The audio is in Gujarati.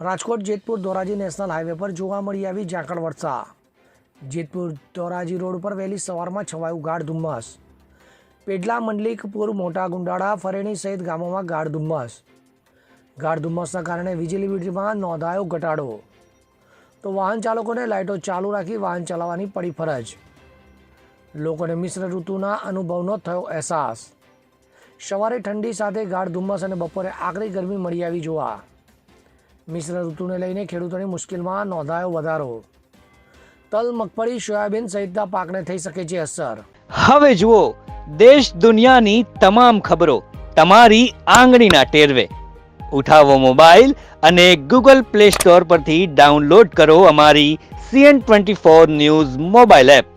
રાજકોટ જેતપુર ધોરાજી નેશનલ હાઈવે પર જોવા મળી આવી ઝાકળ વર્ષા જેતપુર ધોરાજી રોડ પર વહેલી સવારમાં છવાયું ગાઢ ધુમ્મસ. પેડલા મંડલિકપુર મોટા ગુંડાળા ફરેણી સહિત ગામોમાં ગાઢ ધુમ્મસ. ગાઢ ધુમ્મસના કારણે વીજળી વીજળીમાં નોંધાયો ઘટાડો. તો વાહન ચાલકોને લાઇટો ચાલુ રાખી વાહન ચલાવવાની પડી ફરજ. લોકોને મિશ્ર ઋતુના અનુભવનો થયો અહેસાસ. સવારે ઠંડી સાથે ગાઢ ધુમ્મસ અને બપોરે આકરી ગરમી મળી આવી જોવા. મિશ્ર ઋતુને લઈને ખેડૂતોની મુશ્કેલમાં નોંધાયો વધારો. તલ, મગફળી, સોયાબીન સહિતના પાકને થઈ શકે છે અસર. હવે જુઓ, દેશ દુનિયાની તમામ ખબરો તમારી આંગળીના ટેરવે. ઉઠાવો મોબાઈલ અને ગૂગલ પ્લે સ્ટોર પરથી ડાઉનલોડ કરો અમારી CN twenty four news mobile app.